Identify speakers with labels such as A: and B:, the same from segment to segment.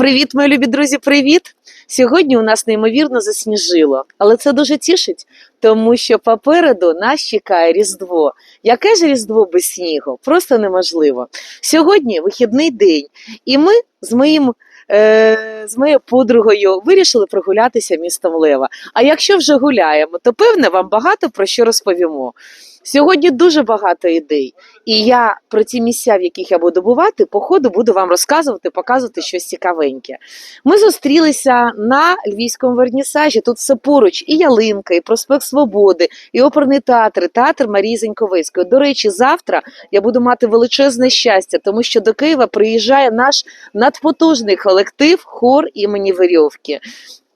A: Привіт, мої любі друзі, привіт! Сьогодні у нас неймовірно засніжило, але це дуже тішить, тому що попереду нас чекає Різдво. Яке ж Різдво без снігу? Просто неможливо. Сьогодні вихідний день, і ми з моїм. е, З моєю подругою вирішили прогулятися містом Лева. А якщо вже гуляємо, то певне вам багато про що розповімо. Сьогодні дуже багато ідей, і я про ті місця, в яких я буду бувати, по ходу буду вам розказувати, показувати щось цікавеньке. Ми зустрілися на львівському вернісажі. Тут все поруч, і ялинка, і проспект Свободи, і оперний театр, і театр Марії Зеньковецької. До речі, завтра я буду мати величезне щастя, тому що до Києва приїжджає наш надпотужний колектив хор імені Верьовки.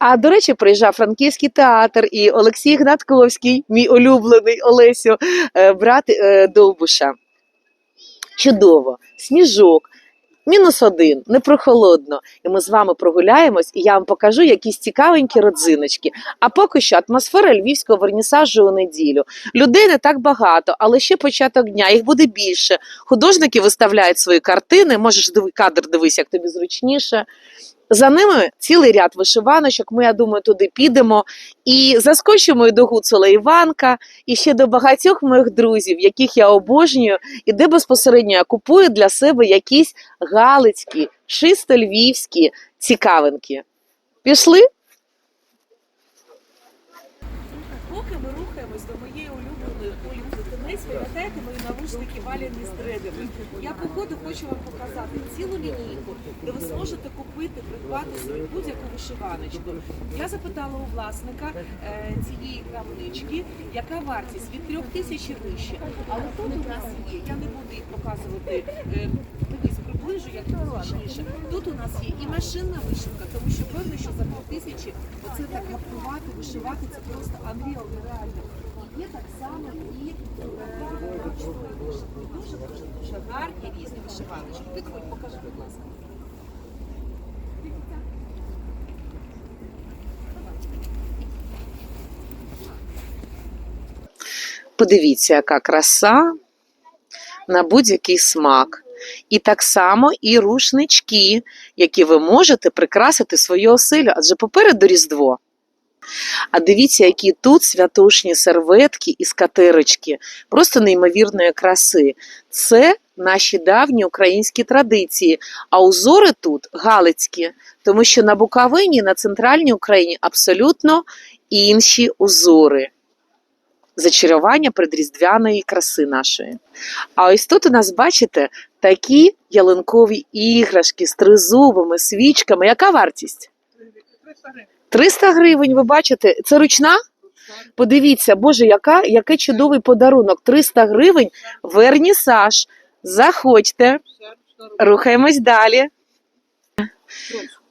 A: А до речі, приїжджав франківський театр і Олексій Гнатковський, мій улюблений Олесю, е, брат е, Довбуша. Чудово, сніжок. Мінус один, не прохолодно. І ми з вами прогуляємось, і я вам покажу якісь цікавенькі родзиночки. А поки що атмосфера львівського вернісажу у неділю. Людей не так багато, але ще початок дня, їх буде більше. Художники виставляють свої картини. Можеш кадр дивись, як тобі зручніше. За ними цілий ряд вишиваночок. Ми, я думаю, туди підемо і заскочимо і до Гуцула Іванка, і ще до багатьох моїх друзів, яких я обожнюю, і де безпосередньо я купую для себе якісь галицькі, чисто львівські цікавинки. Пішли?
B: Поки ми рухаємось до моєї улюбленої Олі Плетенець, пам'ятаєте мої навушники валяні з дредами? Я по ходу хочу вам показати цілу лінійку, де ви зможете купити, придбати собі будь-яку вишиваночку. Я запитала у власника е, цієї крамнички, яка вартість від трьох тисяч і вище. Але тут у нас є, я не буду їх показувати. е, приближу, як зручніше. Тут у нас є і машинна вишивка, тому що певно, що за пів тисячі оце так гаптувати, вишивати, це просто unreal, нереально. Є так само і дуже дуже гарні різні вишиваночки. Підходь, покажи, будь ласка.
A: Подивіться, яка краса на будь-який смак. І так само і рушнички, які ви можете прикрасити свою оселю, адже попереду Різдво. А дивіться, які тут святошні серветки і скатерочки, просто неймовірної краси. Це наші давні українські традиції. А узори тут галицькі, тому що на Буковині, на центральній Україні абсолютно інші узори. Зачарування предріздвяної краси нашої. А ось тут у нас, бачите, такі ялинкові іграшки з тризубами, свічками. Яка вартість? 300 гривень, ви бачите, це ручна? Подивіться, Боже, яка, який чудовий подарунок. 300 гривень, вернісаж. Заходьте, рухаємось далі.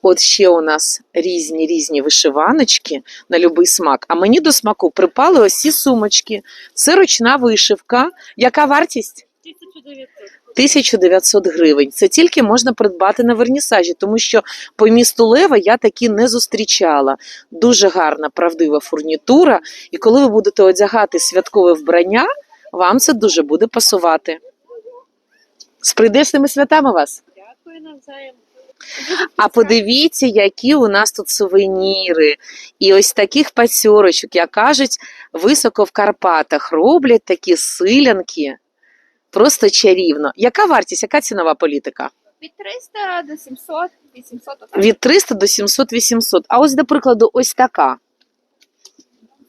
A: От ще у нас різні різні вишиваночки на будь-який смак. А мені до смаку припали ось ці сумочки. Це ручна вишивка. Яка вартість? 1900 гривень. Це тільки можна придбати на вернісажі, тому що по місту Лева я такі не зустрічала. Дуже гарна, правдива фурнітура. І коли ви будете одягати святкове вбрання, вам це дуже буде пасувати. З прийдешними святами вас!
B: Дякую навзаєм.
A: А подивіться, які у нас тут сувеніри. І ось таких пацьорочок, як кажуть, високо в Карпатах роблять такі силянки. Просто чарівно. Яка вартість, яка цінова політика?
C: Від 300 до 700, 800 отак.
A: Від 300 до 700 800. А ось, до прикладу, ось така.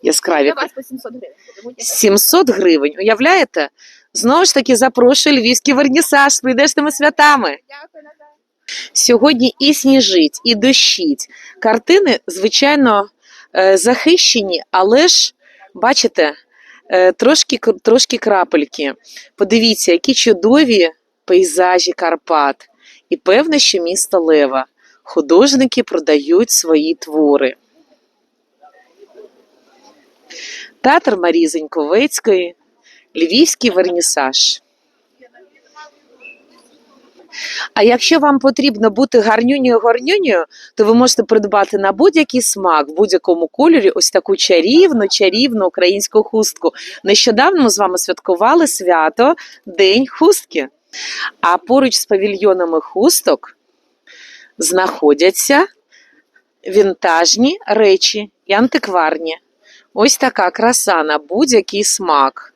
A: Яскраві.
C: Для вас по 700 гривень. буде будь-яка.
A: 700 гривень. Уявляєте? Знову ж таки, запрошую львівський вернісаж з прийдешними святами.
C: Дякую, Назар.
A: Сьогодні і сніжить, і дощить. Картини, звичайно, е, захищені, але ж, бачите, трошки, трошки крапельки. Подивіться, які чудові пейзажі Карпат. І певне, що місто Лева. Художники продають свої твори. Театр Марії Зеньковецької, Львівський вернісаж. А якщо вам потрібно бути гарнюнею гарнюнею, то ви можете придбати на будь-який смак, в будь-якому кольорі ось таку чарівну, чарівну українську хустку. Нещодавно ми з вами святкували свято День хустки. А поруч з павільйонами хусток знаходяться вінтажні речі і антикварні. Ось така краса на будь-який смак.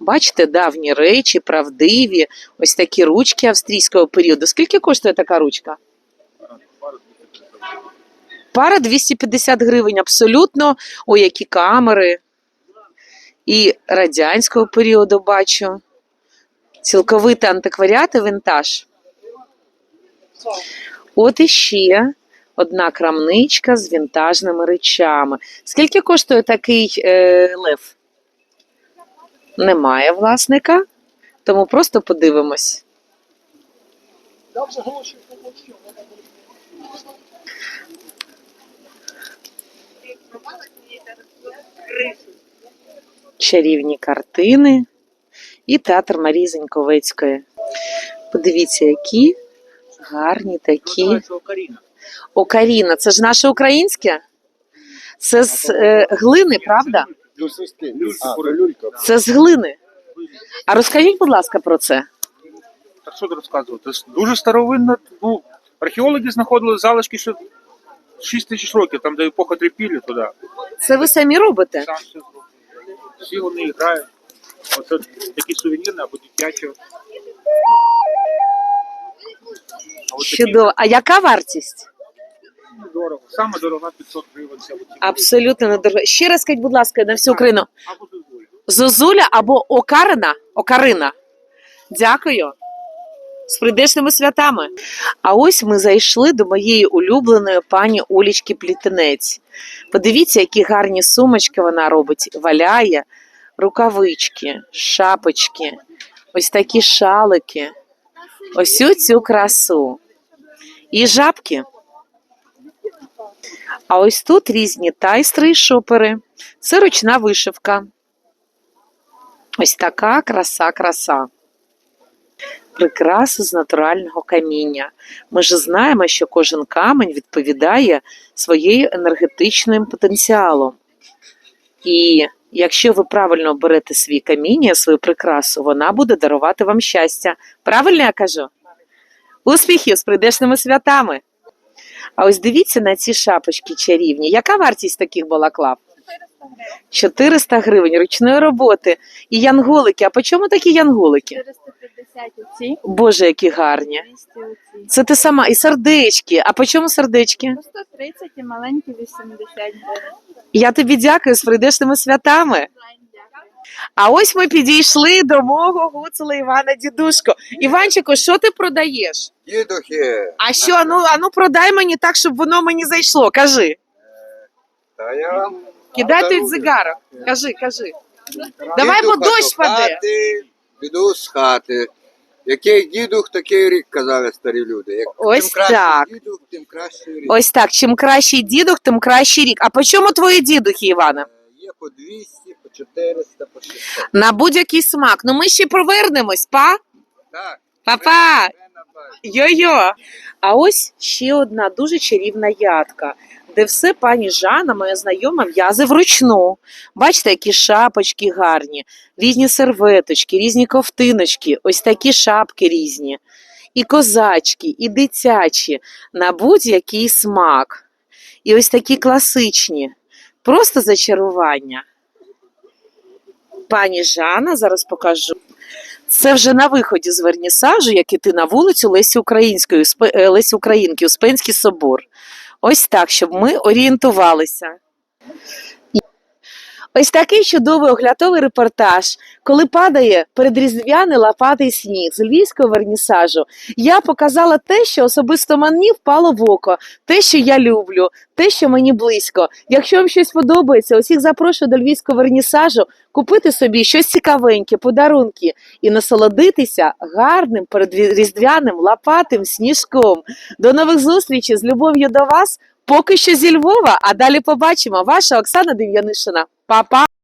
A: Бачите, давні речі, правдиві, ось такі ручки австрійського періоду. Скільки коштує така ручка? Пара 250 гривень, абсолютно. О, які камери. І радянського періоду бачу. Цілковитий антикваріат і вінтаж. От іще одна крамничка з вінтажними речами. Скільки коштує такий е, лев? Немає власника, тому просто подивимось. Чарівні картини і театр Марії Заньковецької. Подивіться, які гарні такі. Окаріна, це ж наше українське? Це з е, глини, правда? Це з глини. А розкажіть, будь ласка, про це.
D: Так що розказувати? Дуже старовинна. Ну, археологи знаходили залишки ще 6 тисяч років, там, де епоха трипілі туди.
A: Це ви самі робите?
D: Сам все. Всі вони грають. Оце такі сувеніри або дитячі. А
A: Чудово. А яка вартість?
D: Дорого. Саме дорога 500 гривень. От ці
A: Абсолютно недорого. Ще раз скажіть, будь ласка, на всю Україну.
D: Або дозволю.
A: Зозуля або Окарина? Окарина. Дякую. З прийдешними святами. А ось ми зайшли до моєї улюбленої пані Олічки Плітинець. Подивіться, які гарні сумочки вона робить. Валяє, рукавички, шапочки, ось такі шалики. Ось цю красу. І жабки. А ось тут різні тайстри і шопери. Це ручна вишивка. Ось така краса, краса. Прикраси з натурального каміння. Ми ж знаємо, що кожен камінь відповідає своєю енергетичним потенціалом. І якщо ви правильно оберете свій каміння, свою прикрасу, вона буде дарувати вам щастя. Правильно я кажу? Успіхів з прийдешними святами! А ось дивіться на ці шапочки чарівні. Яка вартість таких балаклав? 400 гривень ручної роботи. І янголики. А по чому такі янголики?
C: 450 оці,
A: Боже, які гарні.
C: 200 оці.
A: Це ти сама. І сердечки. А по чому сердечки?
C: По 130 і маленькі 80 гривень.
A: Я тобі дякую з прийдешними святами. А ось ми підійшли до мого гуцула Івана Дідушко. Іванчику, що ти продаєш?
E: Дідухи.
A: А що, ану, ану продай мені так, щоб воно мені зайшло. Кажи.
E: Та я вам
A: Кидай той
E: подарую.
A: цигарок. Кажи, кажи. Давай, бо
E: Дідуха
A: дощ
E: до
A: паде.
E: хати, Піду з хати. Який дідух, такий рік, казали старі люди. Як
A: Ось
E: тим кращий
A: так.
E: дідух, тим кращий рік.
A: Ось так. Чим кращий дідух, тим кращий рік. А по чому твої дідухи, Івана?
E: Е, Є по 200, по 400, по 600.
A: На будь-який смак. Ну ми ще повернемось, па?
E: Так.
A: Па-па! Йо-йо! А ось ще одна дуже чарівна ядка, де все пані Жанна, моя знайома, в'язе вручну. Бачите, які шапочки гарні, різні серветочки, різні ковтиночки, ось такі шапки різні. І козачки, і дитячі, на будь-який смак. І ось такі класичні. Просто зачарування. Пані Жанна, зараз покажу. Це вже на виході з вернісажу, як іти на вулицю Лесі Української, е, Лесі Українки, Успенський собор. Ось так, щоб ми орієнтувалися. Ось такий чудовий оглядовий репортаж, коли падає передріздвяний лопатий сніг з львівського вернісажу. Я показала те, що особисто мені впало в око, те, що я люблю, те, що мені близько. Якщо вам щось подобається, усіх запрошую до львівського вернісажу купити собі щось цікавеньке, подарунки і насолодитися гарним передріздвяним лопатим сніжком. До нових зустрічей з любов'ю до вас. Поки що зі Львова, а далі побачимо. Ваша Оксана Дем'янишина. Па-па!